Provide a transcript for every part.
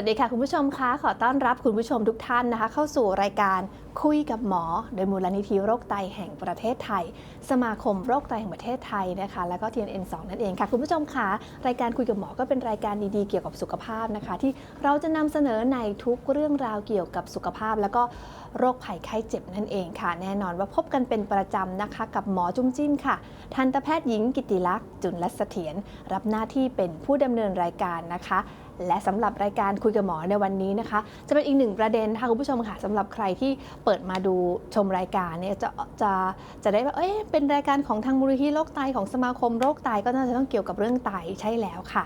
สวัสดีค่ะคุณผู้ชมคะขอต้อนรับคุณผู้ชมทุกท่านนะคะ เข้าสู่รายการคุยกับหมอ โดยมูลนิธิโรคไตแห่งประเทศไทย สมาคมโรคไตแห่งประเทศไทยนะคะ แล้วก็ TNN2 นั่นเองค่ะ คุณผู้ชมคะรายการคุยกับหมอก็เป็นรายการดีๆเกี่ยวกับสุขภาพนะคะ ที่เราจะนำเสนอในทุกเรื่องราวเกี่ยวกับสุขภาพ แล้วก็ โรคภัยไข้เจ็บนั่นเองค่ะ แน่นอนว่าพบกันเป็นประจำนะคะ กับหมอจุ้มจิ้มค่ะ ทันตแพทย์หญิงกิติลักษณ์จุลเสถียรรับหน้าที่เป็นผู้ดำเนินรายการนะคะและสำหรับรายการคุยกับหมอในวันนี้นะคะ จะเป็นอีกหนึ่งประเด็นค่ะคุณผู้ชมค่ะสำหรับใครที่เปิดมาดูชมรายการเนี่ยจะจะจะได้ว่าเอ้ยเป็นรายการของทางมูลนิธิโรคไตของสมาคมโรคไตก็น่าจะต้องเกี่ยวกับเรื่องไตใช่แล้วค่ะ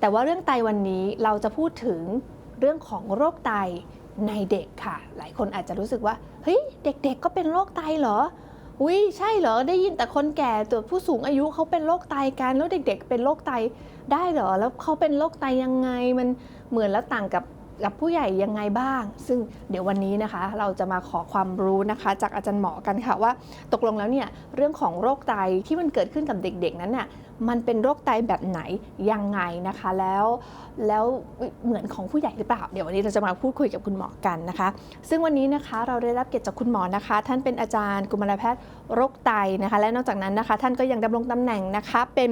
แต่ว่าเรื่องไตวันนี้เราจะพูดถึงเรื่องของโรคไต ในเด็กค่ะ หลายคนอาจจะรู้สึกว่า เฮ้ย เด็กๆก็เป็นโรคไตเหรออุ้ยใช่เหรอ ได้ยินแต่คนแก่ตัวผู้สูงอายุเขาเป็นโรคไตกัน แล้วเด็ก ๆ เป็นโรคไตได้เหรอ แล้วเขาเป็นโรคไตยังไง มันเหมือนแล้วต่างกับกับผู้ใหญ่ยังไงบ้าง ซึ่งเดี๋ยววันนี้นะคะ เราจะมาขอความรู้นะคะ จากอาจารย์หมอกันค่ะว่า ตกลงแล้วเนี่ยเรื่องของโรคไตที่มันเกิดขึ้นกับเด็ก ๆ นั้นน่ะ มันเป็นโรคไตแบบไหนยังไงนะคะแล้วแล้วเหมือนของผู้ใหญ่หรือเปล่า เดี๋ยววันนี้เราจะมาพูดคุยกับคุณหมอกันนะคะ ซึ่งวันนี้นะคะเราได้รับเกียรติจากคุณหมอนะคะ ท่านเป็นอาจารย์กุมารแพทย์โรคไตนะคะ และนอกจากนั้นนะคะ ท่านก็ยังดำรงตำแหน่งนะคะ เป็น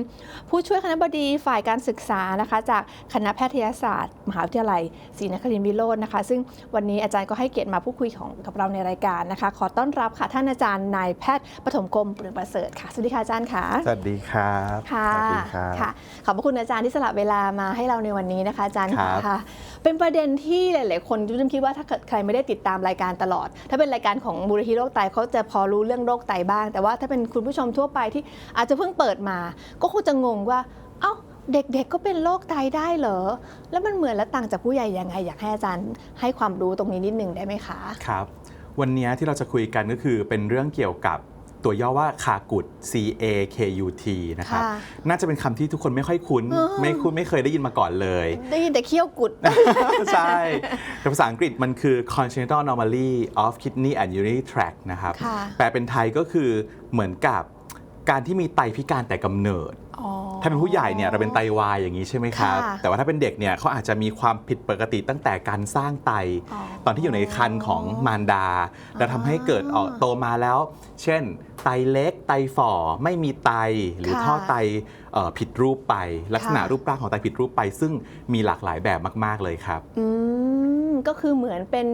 ผู้ช่วยคณะบดีฝ่ายการศึกษานะคะ จากคณะแพทยศาสตร์ มหาวิทยาลัยศรีนครินทร์วิโรจน์นะคะ ซึ่งวันนี้อาจารย์ก็ให้เกียรติมาพูดคุยของกับเราในรายการนะคะ ขอต้อนรับค่ะท่านอาจารย์นายแพทย์ปฐมกรมปลืองประเสริฐค่ะสวัสดีค่ะอาจารย์ค่ะสวัสดีครับค่ะสวัสดีครับค่ะขอบพระคุณอาจารย์ที่สละเวลามาให้เราในวันนี้นะคะ อาจารย์ครับค่ะ เป็นประเด็นที่หลาย ๆ คนจุ้มคิดว่าถ้าเกิดใครไม่ได้ติดตามรายการตลอด ถ้าเป็นรายการของมูลนิธิโรคไตเขาจะพอรู้เรื่องโรคไตบ้าง แต่ว่าถ้าเป็นคุณผู้ชมทั่วไปที่อาจจะเพิ่งเปิดมา ก็คงจะงงว่า เอ้าเด็กๆ ก็เป็นโรคไตได้เหรอ แล้วมันเหมือนและต่างจากผู้ใหญ่ยังไง อยากให้อาจารย์ให้ความรู้ตรงนี้นิดนึงได้ไหมคะ ครับ วันนี้ที่เราจะคุยกันก็คือเป็นเรื่องเกี่ยวกับ ตัวย่อว่าคากุด C A K U T นะครับ ค่ะ น่าจะเป็นคำที่ทุกคนไม่ค่อยคุ้นเออไม่คุ้นไม่เคยได้ยินมาก่อนเลย ได้ยินแต่เคี้ยวกุด ใช่แต่ภาษาอังกฤษมันคือ congenital anomaly of kidney and urinary tract นะครับ ค่ะ แปลเป็นไทยก็คือเหมือนกับ การที่มีไตพิการแต่กำเนิดอ๋อถ้าเป็นผู้ใหญ่เนี่ยเราเป็นไตวายอย่างนี้ใช่ไหมครับค่ะแต่ว่าถ้าเป็นเด็กเนี่ยเขาอาจจะมีความผิดปกติตั้งแต่การสร้างไตอ๋อตอนที่อยู่ในครรภ์ของมารดา แล้วทำให้เกิดออกโตมาแล้ว เช่น ไตเล็ก ไตฝ่อไม่มีไตหรือค่ะท่อไตเอ่อผิดรูปไป ลักษณะค่ะรูปร่างของไตผิดรูปไป ซึ่งมีหลากหลายแบบมาก ๆเลยครับอืม ก็คือเหมือนเป็น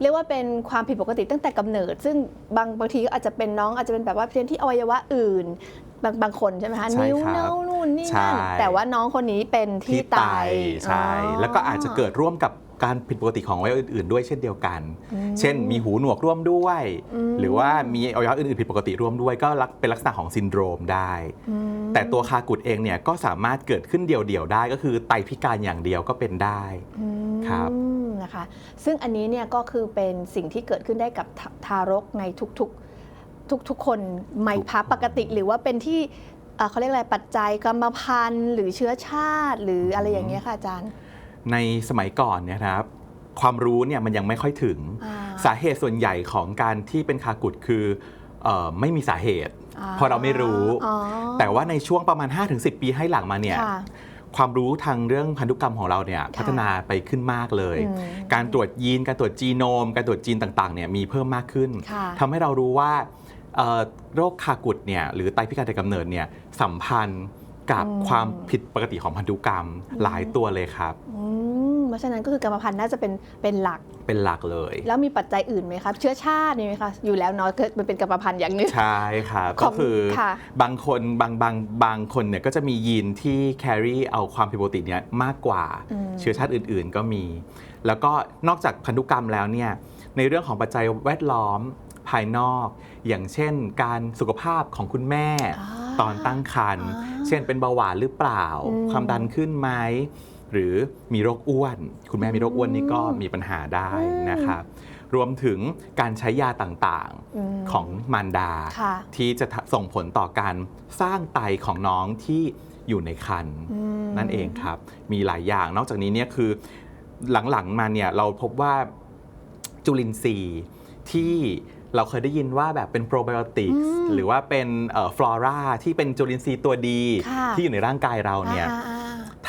เรียกว่าเป็นความผิดปกติตั้งแต่กำเนิด ซึ่งบางบางทีก็อาจจะเป็นน้องอาจจะเป็นแบบว่าเพี้ยนที่อวัยวะอื่น บางบางคนใช่ไหมคะใช่นิ้วครับเน้านู่นนี่ใช่นั่นแต่ว่าน้องคนนี้เป็นที่ไตใช่ แล้วก็อาจจะเกิดร่วมกับ การผิดปกติของอวัยวะอื่นๆ ด้วยเช่นเดียวกันอืมเช่น มีหูหนวกร่วมด้วยอืมหรือว่ามีอวัยวะอื่นๆ ผิดปกติร่วมด้วย ก็ลักเป็นลักษณะของซินโดรมได้อืมแต่ตัวคากุดเองเนี่ยก็สามารถเกิดขึ้นเดี่ยวๆได้ ก็คือไตพิการอย่างเดียวก็เป็นได้อืมครับนะคะ ซึ่งอันนี้เนี่ยก็คือเป็นสิ่งที่เกิดขึ้นได้กับทาทารกในทุกๆทุกๆ คนไหมคะปกติหรือว่าเป็นที่เอ่อเขาเรียกอะไรปัจจัยกรรมพันธุ์หรือเชื้อชาติ หรืออะไรอย่างเงี้ยค่ะอาจารย์ ในสมัยก่อนเนี่ยนะครับความรู้เนี่ยมันยังไม่ค่อยถึงอ่าสาเหตุส่วนใหญ่ของการที่เป็นคากุดคือเออไม่มีสาเหตุอ่าเพราะเราไม่รู้อ๋อแต่ว่าในช่วงประมาณ 5-10 ปีให้หลังมาเนี่ยค่ะความรู้ทางเรื่องพันธุกรรมของเราเนี่ยพัฒนาไปขึ้นมากเลยอืมการตรวจยีน การตรวจจีโนม การตรวจจีนต่างๆเนี่ยมีเพิ่มมากขึ้นค่ะทำให้เรารู้ว่าเอ่อโรคคากุดเนี่ยหรือไตพิการแต่กำเนิดเนี่ยสัมพันธ์ กับอืมความผิดปกติของพันธุกรรมหลายตัวเลยครับอืมเพราะฉะนั้นก็คือกรรมพันธุ์น่าจะเป็นเป็นหลักเป็นหลักเลย แล้วมีปัจจัยอื่นไหมครับ เชื้อชาติมีไหมคะอยู่แล้วเนาะเกิดมันเป็นกรรมพันธุ์อย่างหนึงใช่ครับขก็องคือค่ะบางคนบางบางบางคนเนี่ยก็จะมียีนที่ carry เอาความผิดปกติเนี่ยมากกว่าอืมเชื้อชาติอื่น ๆ ก็มี แล้วก็นอกจากพันธุกรรมแล้วเนี่ยในเรื่องของปัจจัยแวดล้อม ภายนอก อย่างเช่น การสุขภาพของคุณแม่อ่าตอนตั้งครรภ์อ่าเช่นเป็นเบาหวานหรือเปล่าอืมความดันขึ้นไหมหรือมีโรคอ้วน คุณแม่มีโรคอ้วนนี่ก็มีปัญหาได้อืมนะครับรวมถึงการใช้ยาต่างมๆของมารดาค่ะที่จะส่งผลต่อการสร้างไตของน้องที่อยู่ในครรภ์อืมนั่นเองครับ มีหลายอย่างนอกจากนี้เนี่ยคือหลังๆมาเนี่ยเราพบว่าจุลินทรีย์ที่ เราเคยได้ยินว่าแบบเป็นโปรไบโอติกอืมหรือว่าเป็นฟลอราที่เป็นจุลินทรีย์ตัวดีค่ะที่อยู่ในร่างกายเราเนี่ย อ่าอ่า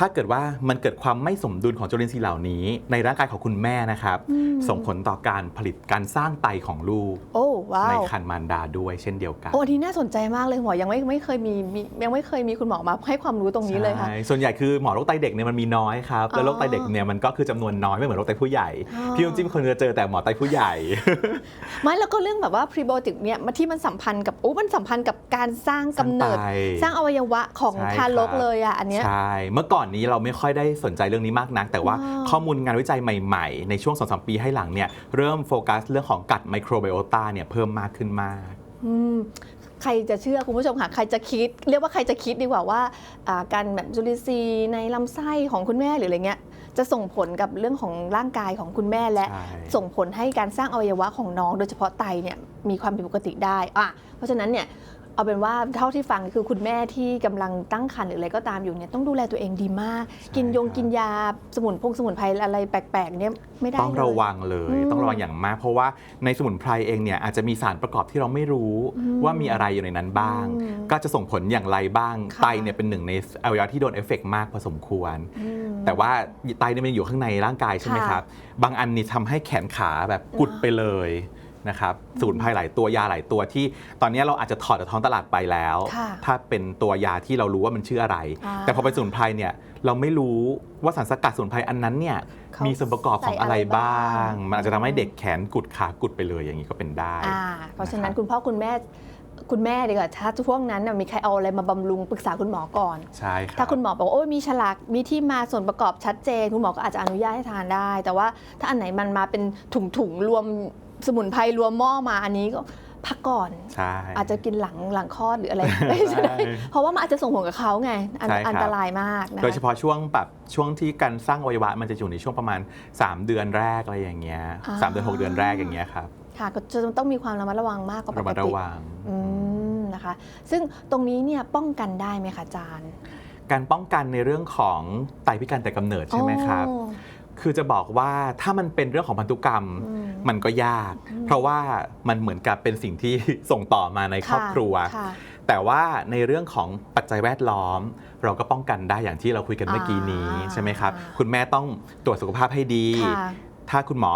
ถ้าเกิดว่ามันเกิดความไม่สมดุลของจุลินทรีย์เหล่านี้ ในร่างกายของคุณแม่นะครับอืมส่งผลต่อการผลิตการสร้างไตของลูก โอ้ว้าในวครรภ์มารดาด้วยเช่นเดียวกัน โอ้อันนี้น่าสนใจมากเลยหมอยังไม่ไม่เคยมีมียังไม่เคยมีคุณหมอมาให้ความรู้ตรงนี้เลยค่ะ ใช่ส่วนใหญ่คือหมอโรคไตเด็กเนี่ยมันมีน้อยครับ แล้วโรคไตเด็กเนี่ยมันก็คือจำนวนน้อยไม่เหมือนโรคไตผู้ใหญ่ อ๋อ พี่น้ำจิ้มคนจะเจอแต่หมอไตผู้ใหญ่ ไม่แล้วก็เรื่องแบบว่าพรีไบโอติกเนี่ยมันที่มันสัมพันธ์กับโอ้มันสัมพันธ์กับการสร้างกำเนิด สร้างไตสร้างอวัยวะของใช่ทารกครับ เลยอะอันเนี้ย ใช่ เมื่อก่อนนี้เราไม่ค่อยได้สนใจเรื่องนี้มากนัก แต่ว่าว้าวข้อมูลงานวิจัยใหม่ๆ ในช่วง2-3ปีให้หลังเนี่ยเริ่มโฟกัสเรื่องของกัดไมโครไบโอตาเนี่ยเพิ่มมากขึ้นมากอืมใครจะเชื่อคุณผู้ชมค่ะใครจะคิด เรียกว่าใครจะคิดดีกว่าว่าอ่าการแบบจุลินทรีย์ในลำไส้ของคุณแม่หรืออะไรเงี้ยจะส่งผลกับเรื่องของร่างกายของคุณแม่และใช่ส่งผลให้การสร้างอวัยวะของน้อง โดยเฉพาะไตเนี่ยมีความผิดปกติได้อะเพราะฉะนั้นเนี่ย เอาเป็นว่าเท่าที่ฟังคือคุณแม่ที่กำลังตั้งครรภ์หรืออะไรก็ตามอยู่เนี่ยต้องดูแลตัวเองดีมาก กินยงครับกินยาสมุนพงสมุนไพรอะไรแปลกๆเนี่ยไม่ได้ต้องเลยระวังเลยอืมต้องระวังอย่างมาก เพราะว่าในสมุนไพรเองเนี่ยอาจจะมีสารประกอบที่เราไม่รู้อืมว่ามีอะไรอยู่ในนั้นบ้างอืมก็จะส่งผลอย่างไรบ้างค่ะไตเนี่ยเป็นหนึ่งในอวัยวะที่โดนเอฟเฟกต์มากพอสมควรอืมแต่ว่าไตเนี่ยมันอยู่ข้างในร่างกายใช่ไหมค่ะครับบางอันนี่ทำให้แขนขาแบบกุดไปเลย นะครับสมุนไพรหลายตัวยาหลายตัวที่ ตอนนี้เราอาจจะถอดจากท้องตลาดไปแล้วค่ะถ้าเป็นตัวยาที่เรารู้ว่ามันชื่ออะไรอ่าแต่พอเป็นสมุนไพรเนี่ยเราไม่รู้ว่าสารสกัดสมุนไพรอันนั้นเนี่ยเขามีส่วนประกอบของอะไรใส่อะไรบ้าบ้างงมันอาจจะทำให้เด็กแขนกุดขากุดไปเลยอย่างนี้ก็เป็นได้อ่าเพราะฉะนั้นนะครับคุณพ่อคุณแม่คุณแม่ดีกว่าถ้าช่วงนั้นน่ะมีใครเอาอะไรมาบำรุงปรึกษาคุณหมอก่อนใช่ครับถ้าคุณหมอบอกว่าโอ้ยมีฉลากมีที่มาส่วนประกอบชัดเจน คุณหมอก็อาจจะอนุญาตให้ทานได้ แต่ว่าถ้าอันไหนมันมาเป็นถุงๆรวม สมุนไพรรวมหม้อมาอันนี้ก็พักก่อน ใช่ อาจจะกินหลังหลังคลอดหรืออะไรไม่ใช่ใช่เพราะว่ามันอาจจะส่งผลกับเขาไงอันใช่ครับ อันตรายมากนะคะ โดยเฉพาะช่วงแบบช่วงที่การสร้างอวัยวะมันจะอยู่ในช่วงประมาณ 3 เดือนแรกอะไรอย่างเงี้ยอ่า สามเดือนหกเดือนแรกอย่างเงี้ยครับค่ะก็จะต้องมีความระมัดระวังมากกว่าประกมัดติระวัง อืมนะคะ ซึ่งตรงนี้เนี่ยป้องกันได้ไหมคะอาจารย์การป้องกันในเรื่องของไตพิการแต่กำเนิดใช่ไหมครับ อ๋อ คือจะบอกว่าถ้ามันเป็นเรื่องของพันธุกรรมอืมมันก็ยากอืมเพราะว่ามันเหมือนกับเป็นสิ่งที่ส่งต่อมาในครอบครัวค่ะแต่ว่าในเรื่องของปัจจัยแวดล้อม เราก็ป้องกันได้อย่างที่เราคุยกันเมื่อกี้นี้อ่าใช่ไหมครับ คุณแม่ต้องตรวจสุขภาพให้ดีค่ะถ้าคุณหมอ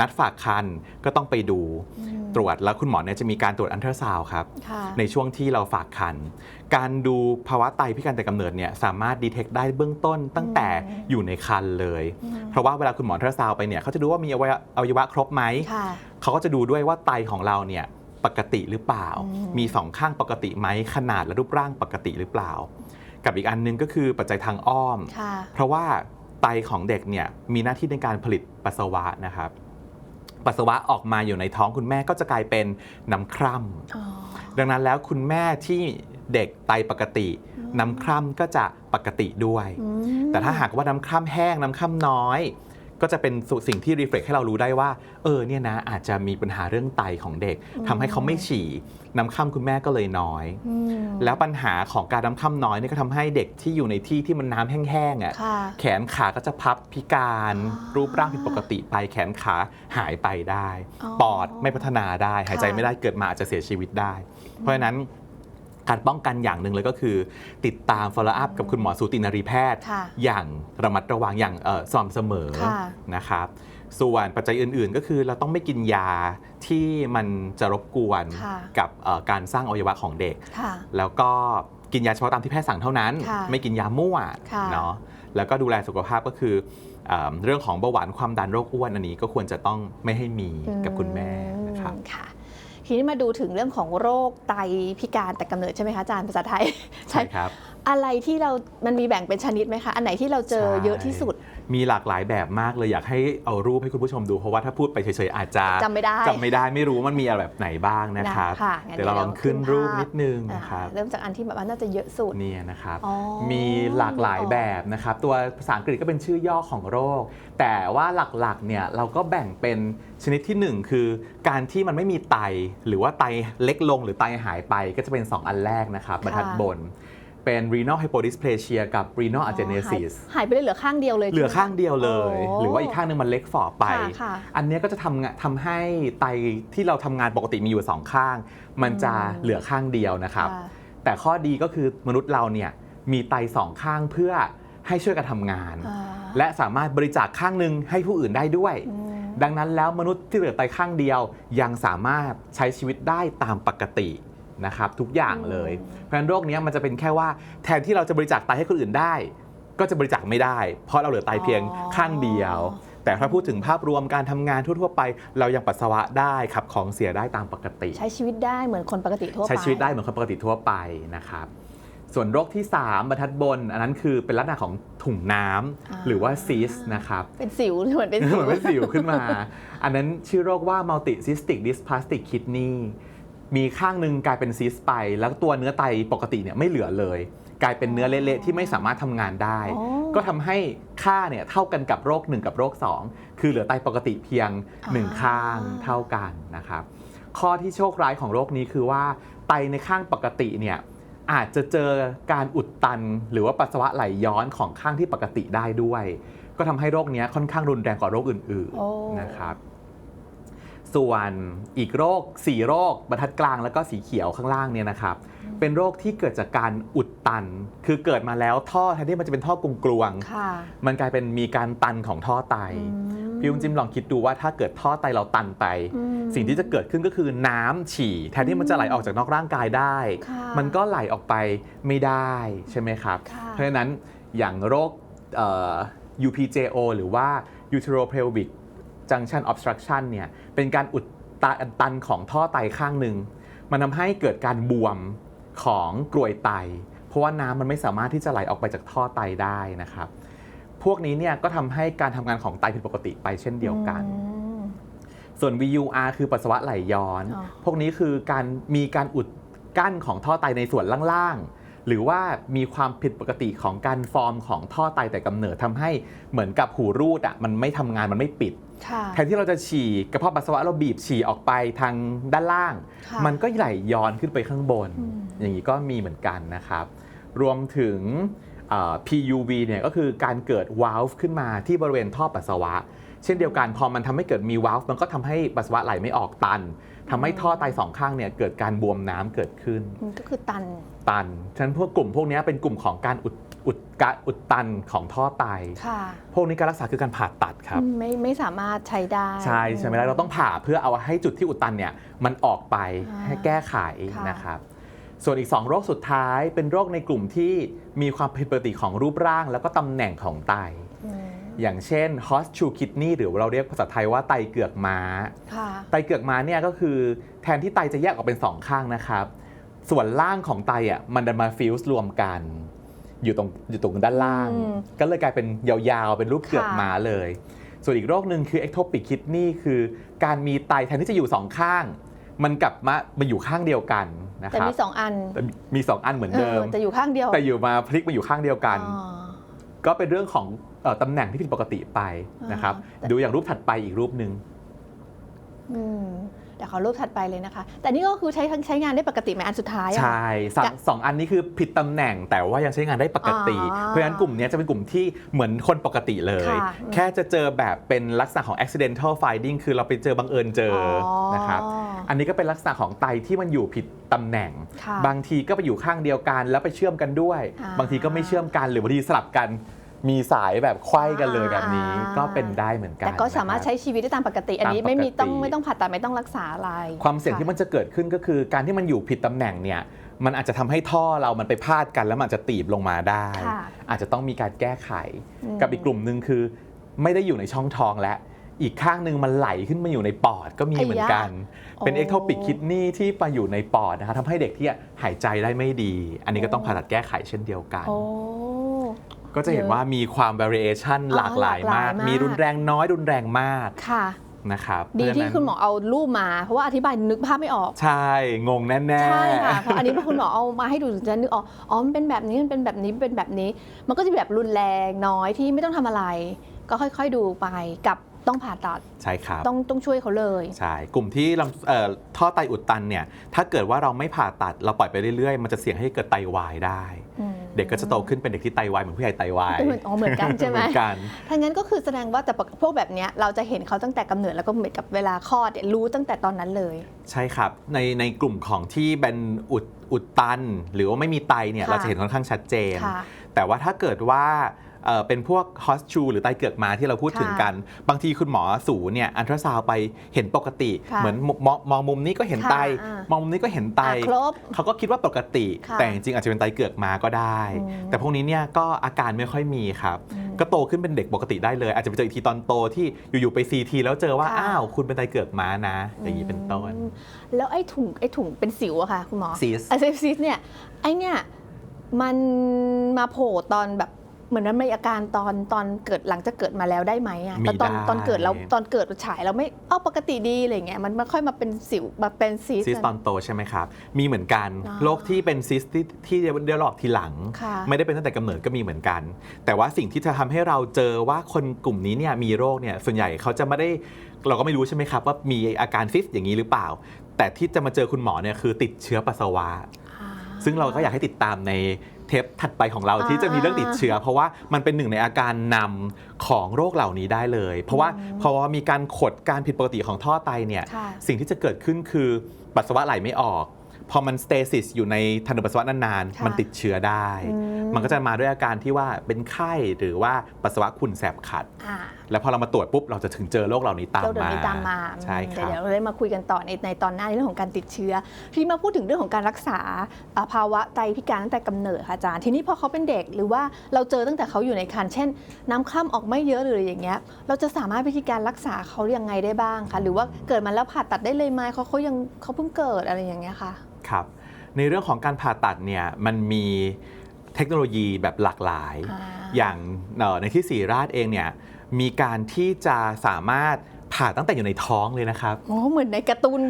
นัดฝากคันก็ต้องไปดูอืมตรวจแล้วคุณหมอเนี่ยจะมีการตรวจอันตราซาวด์ครับค่ะในช่วงที่เราฝากคัน การดูภาวะไตพิการแต่กำเนิดเนี่ยสามารถดีเทคได้เบื้องต้นตั้งแต่อืมอยู่ในคันเลยอืมเพราะว่าเวลาคุณหมออัลตราซาวด์ไปเนี่ยเขาจะดูว่ามีอวัยวะอวัยวะครบไหมค่ะเขาก็จะดูด้วยว่าไตของเราเนี่ยปกติหรือเปล่าอืมมีสองข้างปกติไหมขนาดและรูปร่างปกติหรือเปล่า กับอีกอันหนึงก็คือปัจจัยทางอ้อมค่ะเพราะว่าไตของเด็กเนี่ยมีหน้าที่ในการผลิตปัสสาวะนะครับ ปัสสาวะออกมาอยู่ในท้องคุณแม่ก็จะกลายเป็นน้ำคร่ำอ๋อดังนั้นแล้วคุณแม่ที่เด็กไตปกติอืมน้ำคร่ำก็จะปกติด้วยอืมแต่ถ้าหากว่าน้ำคร่ำแห้งน้ำคร่ำน้อย ก็จะเป็นสิ่งที่รีเฟล็กให้เรารู้ได้ว่า เออเนี่ยนะอาจจะมีปัญหาเรื่องไตของเด็กทำให้เขาไม่ฉี่น้ำคร่ำคุณแม่ก็เลยน้อยอืมแล้วปัญหาของการน้ำคร่ำน้อยเนี่ยก็ทำให้เด็กที่อยู่ในที่ที่มันน้ำแห้งๆอะค่ะแขนขาก็จะพับพิการอ๋อรูปร่างผิดปกติไปแขนขาหายไปได้อ๋อปอดไม่พัฒนาได้ หายใจค่ะไม่ได้เกิดมาอาจจะเสียชีวิตได้ เพราะฉะนั้น การป้องกันอย่างหนึ่งเลยก็คือ ติดตาม follow up กับคุณหมอสูตินรีแพทย์ ค่ะอย่างระมัดระวังอย่างเอ่อสม่ำเสมอค่ะ นะครับ ส่วนปัจจัยอื่นๆ ก็คือเราต้องไม่กินยาที่มันจะรบกวนค่ะ กับเอ่อการสร้างอวัยวะของเด็ก ค่ะ แล้วก็กินยาเฉพาะตามที่แพทย์สั่งเท่านั้น ค่ะไม่กินยามั่วค่ะเนาะแล้วก็ดูแลสุขภาพก็คือเออเรื่องของเบาหวานความดันโรคอ้วนอันนี้ก็ควรจะต้องไม่ให้มีกับคุณแม่นะครับ อืมค่ะ ทีนี้มาดูถึงเรื่องของโรคไตพิการแต่กำเนิดใช่ไหมคะอาจารย์ภาษาไทย ใช่ครับ อะไรที่เรามันมีแบ่งเป็นชนิดไหมคะ อันไหนที่เราเจอใช่เยอะที่สุด มีหลากหลายแบบมากเลยอยากให้เอารูปให้คุณผู้ชมดู เพราะว่าถ้าพูดไปเฉยๆอาจจะจำไม่ได้จำไม่ได้ไม่รู้ว่ามันมีอะไรแบบไหนบ้างนะครับค่ะงั้นเดี๋ยวเราลองขึ้นรูปนิดนึงนะครับอ่าเริ่มจากอันที่แบบว่าน่าจะเยอะสุดเนี่ยนะครับอ๋อมีหลากหลายแบบนะครับ ตัวภาษาอังกฤษก็เป็นชื่อย่อของโรค แต่ว่าหลักๆเนี่ยเราก็แบ่งเป็นชนิดที่หนึ่งคือ การที่มันไม่มีไตหรือว่าไตเล็กลงหรือไตหายไปก็จะเป็น 2 อันแรกนะครับบรรทัดบน เป็น renal hypodysplasia กับ renal agenesis หายไปเลยเหลือข้างเดียวเลย เหลือข้างเดียวเลยโหรือว่าอีกข้างหนึงมันเล็กฝ่อไปค่ะค่ะอันเนี้ยก็จะทำงานทำให้ไตที่เราทำงานปกติมีอยู่สองข้าง มันจะอืมเหลือข้างเดียวนะครับค่ะแต่ข้อดีก็คือมนุษย์เราเนี่ยมีไตสองข้างเพื่อให้ช่วยกันทำงานอ่าและสามารถบริจาคข้างหนึ่งให้ผู้อื่นได้ด้วยอืมดังนั้นแล้วมนุษย์ที่เหลือไตข้างเดียวยังสามารถใช้ชีวิตได้ตามปกติ นะครับทุกอย่างเลยเพราะฉะนั้นโรคเนี้ยมันจะเป็นแค่ว่าแทนที่เราจะบริจาคไตให้คนอื่นได้ ก็จะบริจาคไม่ได้ เพราะเราเหลือไตเพียงข้างเดียว แต่ถ้าพูดถึงภาพรวมการทำงานทั่วๆไป เรายังปัสสาวะได้ขับของเสียได้ตามปกติ ใช้ชีวิตได้เหมือนคนปกติทั่วไปใช้ชีวิตได้เหมือนคนปกติทั่วไปนะครับส่วนโรคที่ 3บรรทัดบน อันนั้นคือเป็นลักษณะของถุงน้ำหรือว่าซีสนะครับ เป็นสิวเหมือนเป็นเหสิวมือนเป็นสิวขึ้นมา อันนั้นชื่อโรคว่า multicystic dysplastic kidney มีข้างหนึ่งกลายเป็นซิสไป แล้วตัวเนื้อไตปกติเนี่ยไม่เหลือเลย กลายเป็นเนื้อเละๆที่ไม่สามารถทำงานได้อ๋อก็ทำให้ค่าเนี่ยเท่ากันกับโรค 1 กับโรค 2 คือเหลือไตปกติเพียง 1 ข้างเท่ากันนะครับข้อที่โชคร้ายของโรคนี้คือว่าไตในข้างปกติเนี่ยอาจจะเจอการอุดตัน หรือว่าปัสสาวะไหลย้อนของข้างที่ปกติได้ด้วย ก็ทำให้โรคเนี้ยค่อนข้างรุนแรงกว่าโรคอื่นโอ้ๆนะครับ ส่วนอีกโรค 4 โรคบรรทัดกลางแล้วก็สีเขียวข้างล่างเนี่ยนะครับ เป็นโรคที่เกิดจากการอุดตัน คือเกิดมาแล้วท่อแทนที่มันจะเป็นท่อกลวงๆค่ะมันกลายเป็นมีการตันของท่อไตอืมพี่อุ้มจิมลองคิดดูว่าถ้าเกิดท่อไตเราตันไปอืมสิ่งที่จะเกิดขึ้นก็คือน้ำฉี่ แทนที่มันจะไหลออกจากนอกร่างกายได้ค่ะมันก็ไหลออกไปไม่ได้ใช่ไหมครับค่ะเพราะฉะนั้นอย่างโรคเอ่อ UPJO หรือว่า uteropelvic junction obstruction เนี่ยเป็นการอุดตันตันของท่อไตข้างหนึ่ง มันทำให้เกิดการบวมของกรวยไต เพราะว่าน้ำมันไม่สามารถที่จะไหลออกไปจากท่อไตได้นะครับ พวกนี้เนี่ยก็ทำให้การทำงานของไตผิดปกติไปเช่นเดียวกันอืมส่วน VUR คือปัสสาวะไหลย้อนอ๋อพวกนี้คือการมีการอุดกั้นของท่อไตในส่วนล่างๆ หรือว่ามีความผิดปกติของการฟอร์มของท่อไตแต่กำเนิดทำให้เหมือนกับหูรูดอะมันไม่ทำงานมันไม่ปิดค่ะ แทนที่เราจะฉี่กระเพาะปัสสาวะเราบีบฉี่ออกไปทางด้านล่างค่ะมันก็ไหลย้อนขึ้นไปข้างบนอืมอย่างนี้ก็มีเหมือนกันนะครับ รวมถึงเอ่อ PUV เนี่ยก็คือการเกิดวาล์วขึ้นมาที่บริเวณท่อปัสสาวะ เช่นเดียวกันพอมันทำให้เกิดมีวาล์วมันก็ทำให้ปัสสาวะไหลไม่ออกตันทำให้ท่อไตสองข้างเนี่ยเกิดการบวมน้ำเกิดขึ้นมันก็คือตันตันฉะนั้นพวกกลุ่มพวกนี้เป็นกลุ่มของการอุด อุดกะอุดตันของท่อไต ค่ะพวกนี้การรักษาคือการผ่าตัดครับอืมไม่ไม่สามารถใช้ได้ ใช่ใช่ไหมล่ะเราต้องผ่าเพื่อเอาให้จุดที่อุดตันเนี่ยมันออกไปอ่าให้แก้ไขค่ะ นะครับ ส่วนอีก 2 โรคสุดท้ายเป็นโรคในกลุ่มที่มีความผิดปกติของรูปร่าง แล้วก็ตำแหน่งของไต อืมอย่างเช่น horseshoe kidney หรือเราเรียกภาษาไทยว่าไตเกือกม้า ค่ะ ไตเกือกม้าเนี่ยก็คือแทนที่ไตจะแยกออกเป็นสองข้างนะครับ ส่วนล่างของไตอะมันดันมาฟิวส์รวมกัน อยู่ตรงอยู่ตรงด้านล่างอืมก็เลยกลายเป็นยาวๆ เป็นรูปเกือกค่ะม้าเลย ส่วนอีกโรคหนึ่งคือ ectopic kidney คือการมีไตแทนที่จะอยู่สองข้าง มันกลับมามาอยู่ข้างเดียวกันนะแต่ครับมีสองอันแต่มีสองอันเหมือนเดิมออแต่อยู่ข้างเดียว แต่อยู่มาพลิกมาอยู่ข้างเดียวกันอ๋อก็เป็นเรื่องของเอ่อตำแหน่งที่ผิดปกติไปนะครับอ่าแต่ดูอย่างรูปถัดไปอีกรูปหนึ่งอืม แต่ขอรูปถัดไปเลยนะคะ แต่นี่ก็คือใช้ทั้งใช้งานได้ปกติไหมอันสุดท้ายอะ ใช่สองจะสองอันนี้คือผิดตำแหน่งแต่ว่ายังใช้งานได้ปกติ อ๋อเพราะฉะนั้นกลุ่มเนี้ยจะเป็นกลุ่มที่เหมือนคนปกติเลย ค่ะ แค่จะเจอแบบเป็นลักษณะของ accidental finding คือเราไปเจอบังเอิญเจออนะครับ อันนี้ก็เป็นลักษณะของไตที่มันอยู่ผิดตำแหน่ง ค่ะ บางทีก็ไปอยู่ข้างเดียวกันแล้วไปเชื่อมกันด้วย อ่า บางทีก็ไม่เชื่อมกันหรือบางทีสลับกัน มีสายแบบไขว้กันเลยแบบนี้อ่า ก็เป็นได้เหมือนกันแต่ก็สามารถนะครับ ใช้ชีวิตได้ตามปกติ อันนี้ตามปกติ ไม่มีต้องไม่ต้องผ่าตัดไม่ต้องรักษาอะไรความเสี่ยงที่มันจะเกิดขึ้นก็คือ การที่มันอยู่ผิดตำแหน่งเนี่ยมันอาจจะทำให้ท่อเรามันไปพาดกันแล้วมันอาจจะตีบลงมาได้ ค่ะอาจจะต้องมีการแก้ไขอืมกับอีกกลุ่มหนึ่งคือ ไม่ได้อยู่ในช่องท้องและ อีกข้างหนึ่งมันไหลขึ้นมาอยู่ในปอดก็มีเหมือนกัน เป็นโอ้เอ็กโทปิกคิดนีที่ไปอยู่ในปอดนะครับทำให้เด็กที่หายใจได้ไม่ดี อันนี้ก็ต้องผ่าตัดแก้ไขเช่นเดียวกัน โอ้ ก็จะเห็นว่ามีความ variation อ๋อหลากหลายหลากหลายมากมาก มีรุนแรงน้อยรุนแรงมากค่ะนะครับดีเพราะฉะที่นั้นคุณหมอเอารูปมา เพราะว่าอธิบายนึกภาพไม่ออก ใช่ งงแน่ๆใช่ค่ะเพราะอันนี้พอคุณหมอเอามาให้ดูถึงจะนึกออกอ๋อมันเป็นแบบนี้มันเป็นแบบนี้เป็นแบบนี้ มันก็จะแบบรุนแรงน้อยที่ไม่ต้องทำอะไร ก็ค่อยๆดูไปกับต้องผ่าตัดใช่ครับต้องต้องช่วยเขาเลยใช่กลุ่มที่ลำเอ่อท่อไตอุดตันเนี่ยถ้าเกิดว่าเราไม่ผ่าตัดเราปล่อยไปเรื่อยๆ มันจะเสี่ยงให้เกิดไตวายได้อืม เด็กก็จะโตขึ้นเป็นเด็กที่ไตวายเหมือนผู้ใหญ่ไตวายเหมือนอ๋อเหมือนกันใช่ไหมเหมือนกันถ้างั้นก็คือแสดงว่าแต่พวกแบบเนี้ยเราจะเห็นเขาตั้งแต่กำเนิดแล้วก็เหมือนกับเวลาคลอดเนี่ยรู้ตั้งแต่ตอนนั้นเลย ใช่ครับ ในในกลุ่มของที่เป็นอุดอุดตัน หรือว่าไม่มีไตเนี่ยค่ะเราจะเห็นค่อนข้างชัดเจนค่ะแต่ว่าถ้าเกิดว่า เอ่อเป็นพวกฮอสชูหรือไตเกือกมาที่เราพูดถึงกัน บางทีคุณหมอสูเนี่ยอันตราซาวด์ไปเห็นปกติค่ะเหมือนมองมองมุมนี้ก็เห็นไตค่ะอ่ามองมุมนี้ก็เห็นไตอะครบเขาก็คิดว่าปกติค่ะแต่จริงๆอาจจะเป็นไตเกือกมาก็ได้อืมแต่พวกนี้เนี่ยก็อาการไม่ค่อยมีครับอืมก็โตขึ้นเป็นเด็กปกติได้เลย อาจจะไปเจออีกทีตอนโตที่อยู่ๆไปซีทีแล้วเจอว่าค่ะอ้าวคุณเป็นไตเกือกม้านะ อย่างนี้เป็นต้นอืมแล้วไอ้ถุงไอ้ถุงเป็นสิวอะค่ะคุณหมอ Cyst ไอ้ซิสเนี่ยไอ้เนี่ยมันมาโผล่ตอนแบบ เหมือนมันมีอาการตอนตอนเกิดหลังจากเกิดมาแล้วได้ไหมอะมีแต่ตอนได้ ตอนเกิดแล้วตอนเกิดฉายเราไม่เอ้าปกติดีอะไรเงี้ยมันมันค่อยมาเป็นสิวมาเป็นซีสซิสตอนโตใช่ไหมครับ มีเหมือนกัน อ๋อโรคที่เป็นซิสที่ที่เดเวลอปทีหลัง ค่ะ ไม่ได้เป็นตั้งแต่กำเนิดก็มีเหมือนกัน แต่ว่าสิ่งที่จะทำให้เราเจอว่าคนกลุ่มนี้เนี่ยมีโรคเนี่ยส่วนใหญ่เขาจะไม่ได้เราก็ไม่รู้ใช่ไหมครับว่ามีอาการซิสอย่างนี้หรือเปล่า แต่ที่จะมาเจอคุณหมอเนี่ยคือติดเชื้อปัสสาวะอ่าซึ่งเราก็อยากให้ติดตามใน เทปถัดไปของเราอ่าที่จะมีเรื่องติดเชื้อ เพราะว่ามันเป็นหนึ่งในอาการนำของโรคเหล่านี้ได้เลย เพราะว่าอืมพอมีการขดการผิดปกติของท่อไตเนี่ยค่ะสิ่งที่จะเกิดขึ้นคือปัสสาวะไหลไม่ออก พอมันสเตซิสอยู่ในทางเดินปัสสาวะนานค่ะๆมันติดเชื้อได้อื มมันก็จะมาด้วยอาการที่ว่าเป็นไข้หรือว่าปัสสาวะขุ่นแสบขัดอ่าแล้วพอเรามาตรวจปุ๊บเราจะถึงเจอโรคเหล่านี้ตามโรคเดี๋ยวมานี้ตามมาใช่คเดี๋ยวรับเดี๋ยวเราได้มาคุยกันต่อในในตอนหน้าในเรื่องของการติดเชื้อทีนี้มาพูดถึงเรื่องของการรักษาอ่าภาวะไตพิการตั้งแต่กำเนิดค่ะอาจารย์ทีนี้พอเขาเป็นเด็กหรือว่าเราเจอตั้งแต่เขาอยู่ในครรภ์เช่น น้ำคร่ำออกไม่เยอะหรืออย่างเงี้ยเราจะสามารถวิธีการรักษาเขายังไงได้บ้างคะหรือว่าเกิดมาแล้วผ่าตัดได้เลยไหมเขาเขายังเขาเพิ่งเกิดอะไรอย่างเงี้ยค่ะครับในเรื่องของการผ่าตัดเนี่ยมันมีเทคโนโลยีแบบหลากหลายอ่าอย่างเอ่อในที่สีราชเองเนี่ยมีการที่จะสามารถผ่าตั้งแต่อยู่ในท้องเลยนะครับโอ้เหมือนในการ์ตูน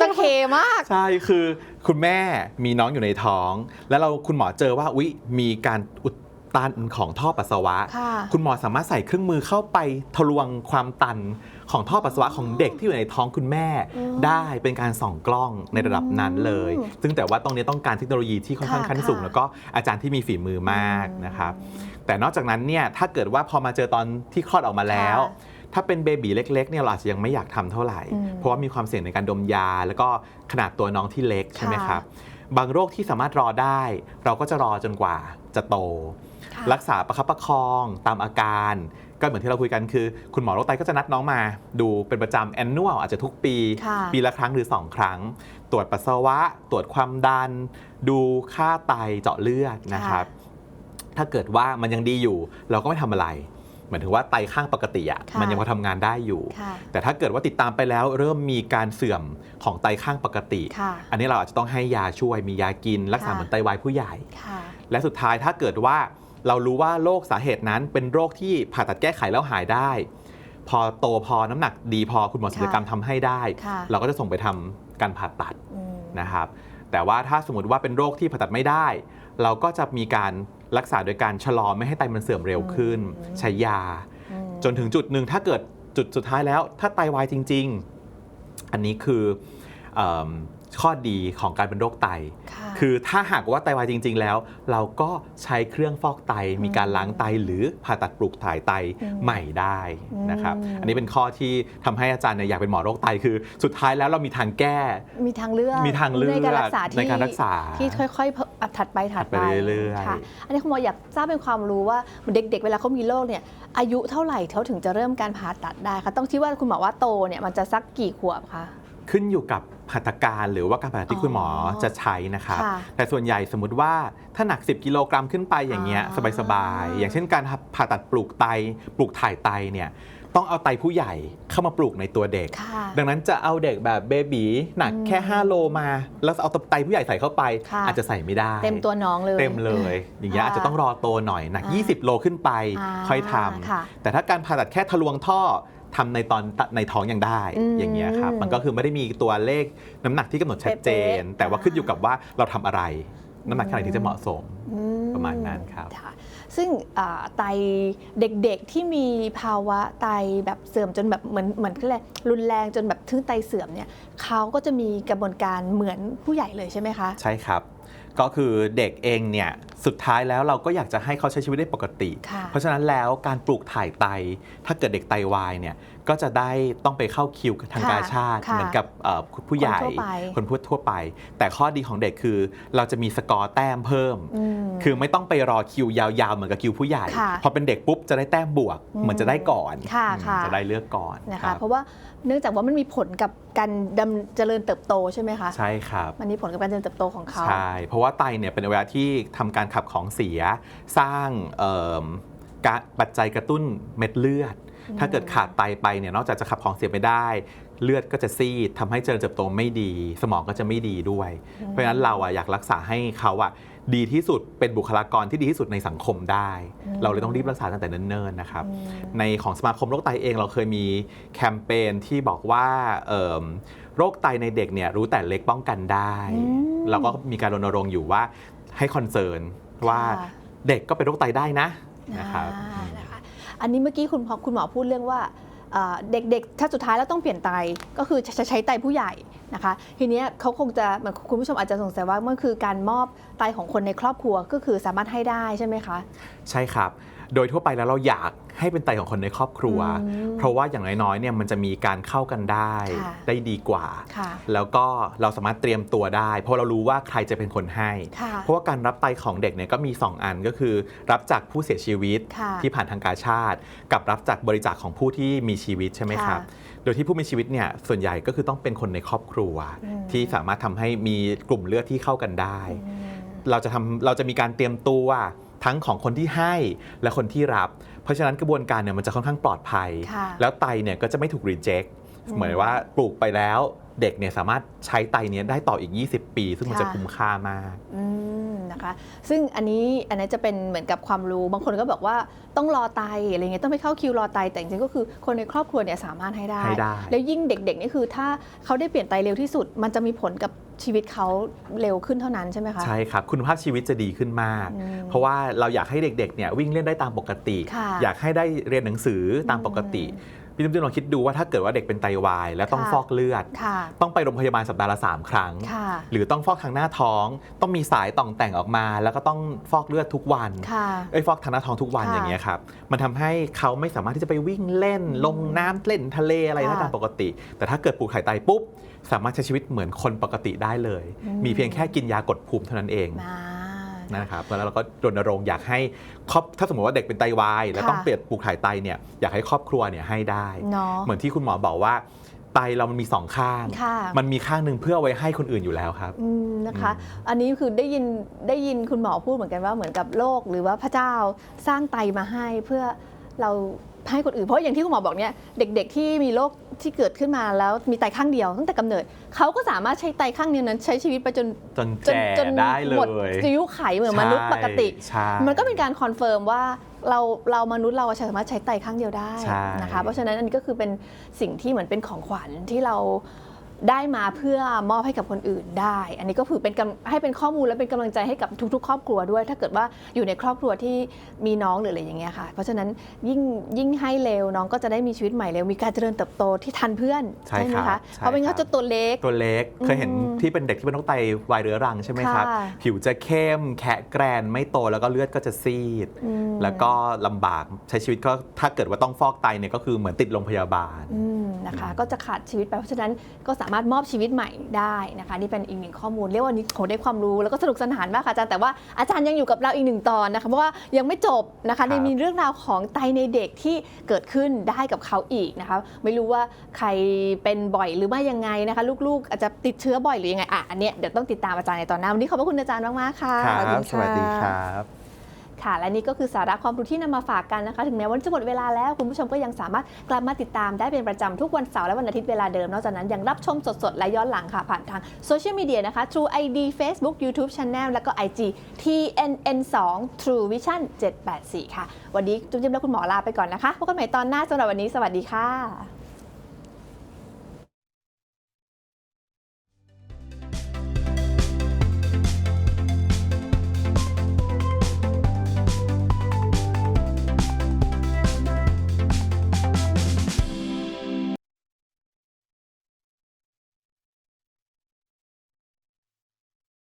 ตะเคมาก ใช่คือคุณแม่มีน้องอยู่ในท้อง แล้วเราคุณหมอเจอว่าอุ๊ยมีการอุด ตันของท่อปัสสาวะ ค่ะคุณหมอสามารถใส่เครื่องมือเข้าไปทะลวงความตันของท่อปัสสาวะของเด็กที่อยู่ในท้องคุณแม่ อืมได้เป็นการส่องกล้องในระดับนั้นเลย อืมซึ่งแต่ว่าตรงนี้ต้องการเทคโนโลยีที่ค่อนข้างค่ะขั้นสูง ค่ะแล้วก็อาจารย์ที่มีฝีมือมากนะครับ แต่นอกจากนั้นเนี่ยถ้าเกิดว่าพอมาเจอตอนที่คลอดออกมาแล้ว ค่ะถ้าเป็นเบบีเล็กๆเนี่ยเราอาจจะยังไม่อยากทำเท่าไหร่ อืมเพราะว่ามีความเสี่ยงในการดมยา แล้วก็ขนาดตัวน้องที่เล็กใช่ไหมค่ะ ครับ บางโรคที่สามารถรอได้ เราก็จะรอจนกว่าจะโตค่ะ รักษาประคับประคองตามอาการ ก็เหมือนที่เราคุยกันคือ คุณหมอโรคไตก็จะนัดน้องมา ดูเป็นประจำแอนนวลอาจจะทุกปีค่ะปีละครั้งหรือ 2 ครั้ง ตรวจปัสสาวะ ตรวจความดัน ดูค่าไตเจาะเลือดนะครับถ้าเกิดว่ามันยังดีอยู่ เราก็ไม่ทำอะไรเหมือนถึงว่าไตข้างปกติอะค่ะมันยังพอทำงานได้อยู่ค่ะแต่ถ้าเกิดว่าติดตามไปแล้วเริ่มมีการเสื่อมของไตข้างปกติค่ะอันนี้เราอาจจะต้องให้ยาช่วยมียากิน รักษาค่ะเหมือนไตวายผู้ใหญ่ค่ะและสุดท้ายถ้าเกิดว่า เรารู้ว่าโรคสาเหตุนั้นเป็นโรคที่ผ่าตัดแก้ไขแล้วหายได้ พอโตพอน้ำหนักดีพอคุณหมอศัลยกรรมทำให้ได้ค่ะเราก็จะส่งไปทำการผ่าตัดอืมนะครับ แต่ว่าถ้าสมมติว่าเป็นโรคที่ผ่าตัดไม่ได้ เราก็จะมีการรักษาโดยการชะลอไม่ให้ไตมันเสื่อมเร็วขึ้นอืมใช้ยาอืมจนถึงจุดหนึ่งถ้าเกิดจุดสุดท้ายแล้ว ถ้าไตวายจริง ๆ อันนี้คือเอม ข้อดีของการเป็นโรคไตค่ะคือถ้าหากว่าไตวายจริง ๆ แล้ว เราก็ใช้เครื่องฟอกไตมีการล้างไตหรือผ่าตัดปลูกถ่ายไตอืมใหม่ได้นะครับอืมอันนี้เป็นข้อที่ทำให้อาจารย์เนี่ยอยากเป็นหมอโรคไตคือ สุดท้ายแล้วเรามีทางแก้ มีทางเลือกมีทางเลือกในการรักษาที่ในการรักษาที่ค่อยๆเพิ่มอะถัดไปถัดถัดไปเรื่อยๆค่ะอันนี้คุณหมออยากทราบเป็นความรู้ว่าเด็ก ๆ เวลาเขามีโรคเนี่ยอายุเท่าไหร่เขาถึงจะเริ่มการผ่าตัดได้คะต้องที่ว่าคุณหมอว่าโตเนี่ยมันจะสักกี่ขวบคะขึ้นอยู่กับ หัตถการหรือว่าการผ่าตัดที่คุณหมอจะใช้นะครับค่ะแต่ส่วนใหญ่สมมติว่าถ้าหนัก 10 กิโลกรัมขึ้นไปอย่างเงี้ยอ๋อสบายๆ อย่างเช่นการผ่าตัดปลูกไต ปลูกถ่ายไตเนี่ยต้องเอาไตผู้ใหญ่เข้ามาปลูกในตัวเด็กค่ะดังนั้นจะเอาเด็กแบบเบบีหนักอืมแค่ 5 โลมา แล้วเอาไตผู้ใหญ่ใส่เข้าไปค่ะอาจจะใส่ไม่ได้ เต็มตัวน้องเลย เต็มเลย อย่างเงี้ยค่ะอาจจะต้องรอโตหน่อยหนักอ่า20 โลขึ้นไปอ่าค่อยทค่ะำแต่ถ้าการผ่าตัดแค่ทะลวงท่อ ทำในตอนในท้องยังได้อืมอย่างเงี้ยครับมันก็คือไม่ได้มีตัวเลขน้ำหนักที่กำหนดชัดเจนเป๊ะๆแต่ว่าขึ้นอยู่กับว่าเราทำอะไร น้ำหนักเท่าไหร่ที่จะเหมาะสมอืประมาณนั้นครับค่ะซึ่งอ่าไตเด็กๆที่มีภาวะไตแบบเสื่อมจนแบบเหมือนเหมือนก็เลยรุนแรงจนแบบถึงไตเสื่อมเนี่ยเขาก็จะมีกระบวนการเหมือนผู้ใหญ่เลยใช่ไหมคะ ใช่ครับ ก็คือเด็กเองเนี่ยสุดท้ายแล้วเราก็อยากจะให้เขาใช้ชีวิตได้ปกติค่ะเพราะฉะนั้นแล้วการปลูกถ่ายไต ถ้าเกิดเด็กไตวายเนี่ย ก็จะได้ต้องไปเข้าคิวทางค่ะกาชาติ ค่ะเหมือนกับเอ่อผู้ใหญ่คนทั่วไป คนพูดทั่วไป แต่ข้อดีของเด็กคือ เราจะมีสกอร์แต้มเพิ่ม อืม คือไม่ต้องไปรอคิวยาวๆ เหมือนกับคิวผู้ใหญ่ ค่ะพอเป็นเด็กปุ๊บจะได้แต้มบวก อืมเหมือนจะได้ก่อนค่ะอืมค่ะ จะได้เลือกก่อนนะคคะ รับเพราะว่าเนื่องจากว่ามันมีผลกับการดำเจริญเติบโตใช่ไหมคะ ใช่ครับ มันมีผลกับการเจริญเติบโตของเขา ใช่ เพราะว่าไตเนี่ยเป็นอวัยวะที่ทำการขับของเสีย สร้างเอิ่มกะปัจจัยกระตุ้นเม็ดเลือดอืม ถ้าเกิดขาดไตไปเนี่ยนอกจากจะขับของเสียไม่ได้ เลือดก็จะซีดทำให้เจริญเติบโตไม่ดี สมองก็จะไม่ดีด้วย เพราะฉะนั้นเราอะอยากรักษาให้เขาอะดีที่สุดเป็นบุคลากรที่ดีที่สุดในสังคมได้อืมเราเลยต้องรีบรักษาตั้งแต่เนิ่นๆนะครับอืมในของสมาคมโรคไตเองเราเคยมีแคมเปญที่บอกว่าเอิ่มโรคไตในเด็กเนี่ยรู้แต่เล็กป้องกันได้อืมเราก็มีการรณรงค์อยู่ว่าให้คอนเซิร์นว่าค่ะเด็กก็เป็นโรคไตได้นะนะครับ อันนี้เมื่อกี้คุณคุณหมอพูดเรื่องว่าเด็กๆ ถ้าสุดท้ายแล้วต้องเปลี่ยนไต ก็คือจะใช้ไตผู้ใหญ่นะคะ ทีนี้เขาคงจะเหมือนคุณผู้ชมอาจจะสงสัยว่ามันคือการมอบไตของคนในครอบครัวก็คือสามารถให้ได้ใช่ไหมคะ ใช่ครับ โดยทั่วไปแล้วเราอยากให้เป็นไตของคนในครอบครัวอืมเพราะว่าอย่างน้อยๆเนี่ยมันจะมีการเข้ากันได้ค่ะได้ดีกว่าค่ะแล้วก็เราสามารถเตรียมตัวได้ เพราะเรารู้ว่าใครจะเป็นคนให้ค่ะเพราะว่าการรับไตของเด็กเนี่ยก็มี 2 อันก็คือ รับจากผู้เสียชีวิตค่ะที่ผ่านทางการชาติ กับรับจากบริจาคของผู้ที่มีชีวิตใช่ไหมครับค่ะโดยที่ผู้มีชีวิตเนี่ยส่วนใหญ่ก็คือต้องเป็นคนในครอบครัวอืมที่สามารถทำให้มีกลุ่มเลือดที่เข้ากันได้อืมเราจะทำเราจะมีการเตรียมตัว ทั้งของคนที่ให้และคนที่รับ เพราะฉะนั้นกระบวนการเนี่ยมันจะค่อนข้างปลอดภัยค่ะแล้วไตเนี่ยก็จะไม่ถูกรีเจ็คอืม เหมือนว่าปลูกไปแล้วเด็กเนี่ยสามารถใช้ไตเนี้ยได้ต่ออีก 20 ปี ซึ่งมันจะค่ะคุ้มค่ามากอืมนะคะซึ่งอันนี้อันนี้จะเป็นเหมือนกับความรู้บางคนก็บอกว่าต้องรอไตอะไรเงี้ยต้องไปเข้าคิวรอไตแต่จริงๆก็คือคนในครอบครัวเนี่ยสามารถให้ได้ให้ได้แล้วยิ่งเด็กๆนี่คือถ้าเขาได้เปลี่ยนไตเร็วที่สุด มันจะมีผลกับชีวิตเขาเร็วขึ้นเท่านั้นใช่ไหมคะใช่ครับคุณภาพชีวิตจะดีขึ้นมากอืมเพราะว่าเราอยากให้เด็กๆเนี่ยวิ่งเล่นได้ตามปกติค่ะอยากให้ได้เรียนหนังสือตามปกติ พี่ตุ้มตุ้มลองคิดดูว่าถ้าเกิดว่าเด็กเป็นไตวาย แล้วต้องค่ะฟอกเลือดค่ะต้องไปโรงพยาบาลสัปดาห์ละสามครั้งค่ะหรือต้องฟอกทางหน้าท้อง ต้องมีสายต่องแต่งออกมา แล้วก็ต้องฟอกเลือดทุกวันค่ะเอ้ยฟอกทางหน้าท้องทุกวันค่ะอย่างเงี้ยครับมันทำให้เขาไม่สามารถที่จะไปวิ่งเล่น ลงน้ำเล่นทะเลอะไรได้ค่ะตามปกติ แต่ถ้าเกิดปลูกไข่ไตปุ๊บสามารถใช้ชีวิตเหมือนคนปกติได้เลยอืมมีเพียงแค่กินยากดภูมิเท่านั้นเองมา นะครับแล้วเราก็รณรงค์อยากให้ครอบถ้าสมมติว่าเด็กเป็นไตวายแล้วค่ะต้องเปลี่ยนปลูกถ่ายไตเนี่ยอยากให้ครอบครัวเนี่ยให้ได้เนาะเหมือนที่คุณหมอบอกว่าไตเรามันมีสองข้างค่ะมันมีข้างหนึ่งเพื่อไว้ให้คนอื่นอยู่แล้วครับอืมนะคะ อันนี้คือได้ยินได้ยินคุณหมอพูดเหมือนกันว่าเหมือนกับโลกหรือว่าพระเจ้าสร้างไตมาให้เพื่อเราให้คนอื่นเพราะอย่างที่คุณหมอบอกเนี่ยเด็ก ๆ ที่มีโรค ที่เกิดขึ้นมาแล้วมีไตข้างเดียวตั้งแต่กำเนิดเขาก็สามารถใช้ไตข้างเดียวนั้น ใช้ชีวิตไปจนจนจนแก่จนได้เลหมดยอายุไขเหมือนมนุษย์ปกติใช่มันก็เป็นการคอนเฟิร์มว่าเราเรามนุษย์เราสามารถใช้ไตข้างเดียวได้ใช่นะคะเพราะฉะนั้นอันนี้ก็คือเป็นสิ่งที่เหมือนเป็นของขวัญที่เรา ได้มาเพื่อมอบให้กับคนอื่นได้ อันนี้ก็คือเป็นกำให้เป็นข้อมูลและเป็นกำลังใจให้กับทุก ๆ ครอบครัวด้วย ถ้าเกิดว่าอยู่ในครอบครัวที่มีน้องหรืออะไรอย่างเงี้ยค่ะ เพราะฉะนั้นยิ่งยิ่งให้เร็วน้องก็จะได้มีชีวิตใหม่เร็วมีการเจริญเติบโตที่ทันเพื่อนใช่ไหมครัคะบใช่เพราะเป็นครัเขาบจะตัวเล็กตัวเล็กเคยเห็นอืมที่เป็นเด็กที่เป็นโรคไตวายเรื้อรังใช่ไหมครับค่ะผิวจะเข้มแขะแกรนไม่โตแล้วก็เลือดก็จะซีดอืมแล้วก็ลำบากใช้ชีวิตก็ถ้าเกิดว่าต้องฟอกไตเนี่ยก็คือเหมือนติดโรงพยาบาลอืมนะคะก็จะขาดชีวิตไปเพราะฉะนั้นก็สามารถมอบชีวิตใหม่ได้นะคะนี่เป็นอีกหนึ่งข้อมูลเรียกว่านี้โหได้ความรู้แล้วก็สนุกสนานมากค่ะอาจารย์แต่ว่าอาจารย์ยังอยู่กับเราอีกหนึ่งตอนนะคะเพราะว่ายังไม่จบนะคะครับยังมีเรื่องราวของไตในเด็กที่เกิดขึ้นได้กับเขาอีกนะคะไม่รู้ว่าใครเป็นบ่อยหรือไม่ยังไงนะคะ ลูกๆ อาจจะติดเชื้อบ่อยหรือยังไงอะอันเนี้ยเดี๋ยวต้องติดตามอาจารย์ในตอนหน้าวันนี้ขอบพระคุณอาจารย์มากๆค่ะ ครับะสวัสดีครับ ค่ะ และนี่ก็คือสาระความรู้ที่นำมาฝากกันนะคะ ถึงแม้วันจะหมดเวลาแล้ว คุณผู้ชมก็ยังสามารถกลับมาติดตามได้เป็นประจำทุกวันเสาร์และวันอาทิตย์เวลาเดิม นอกจากนั้นยังรับชมสดๆ และย้อนหลังค่ะ ผ่านทางโซเชียลมีเดียนะคะ True ID Facebook YouTube Channel แล้วก็ IG TNN2 True Vision 784 ค่ะ วันนี้จุ๊บจิ๊บและคุณหมอลาไปก่อนนะคะพบกันใหม่ตอนหน้าสำหรับวันนี้สวัสดีค่ะ